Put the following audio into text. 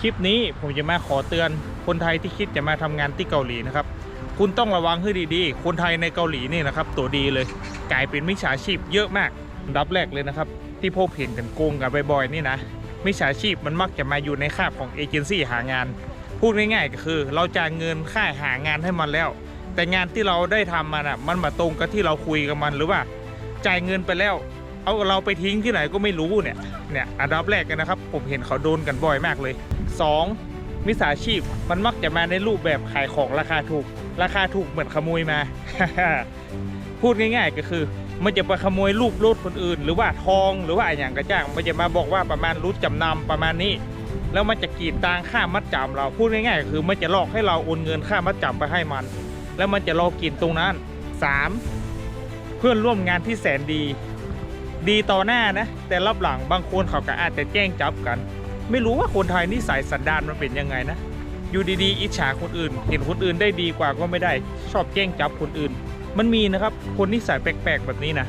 คลิปนี้ผมจะมาขอเตือนคนไทยที่คิดจะมาทำงานที่เกาหลีนะครับ คุณต้องระวังให้ดีๆ คนไทยในเกาหลีนี่นะครับ ตัวดีเลยกลายเป็นมิจฉาชีพเยอะมากอันดับแรกเลยนะครับ ที่พบเห็นกันโกงกันบ่อยๆนี่นะมิจฉาชีพมันมักจะมาอยู่ในคาบของเอเจนซี่หางาน พูดง่ายๆก็คือ เราจ่ายเงินค่าหางานให้มันแล้ว แต่งานที่เราได้ทำมันอะมันมาตรงกับที่เราคุยกับมันหรือว่า จ่ายเงินไปแล้ว เอาเราไปทิ้งที่ไหนก็ไม่รู้เนี่ยเนี่ยอันดับแรกกันนะครับ ผมเห็นเขาโดนกันบ่อยมากเลย 2. มิจฉาชีพมันมักจะมาในรูปแบบขายของราคาถูก ราคาถูกเหมือนขโมยมา พูดง่าย ๆ ก็คือ มันจะไปขโมยรูปรถคนอื่น หรือว่าทองหรือว่าอย่างกระจ้าง มันจะมาบอกว่าประมาณรูดจำนำประมาณนี้ แล้วมันจะกีดตังค่ามัดจำเราพูดง่ายๆก็คือมันจะหลอกให้เราโอนเงินค่ามัดจำไปให้มัน แล้วมันจะรอกินตรงนั้น 3. เพื่อนร่วมงานที่แสนดี ดีต่อหน้านะ แต่รับหลังบางคนเขาก็อาจจะแจ้งจับกัน ไม่รู้ว่าคนไทยนิสัยสันดานมันเป็นยังไงนะ อยู่ดีๆอิจฉาคนอื่น เห็นคนอื่นได้ดีกว่าก็ไม่ได้ ชอบแจ้งจับคนอื่น มันมีนะครับ คนนิสัยแปลกๆแบบนี้นะ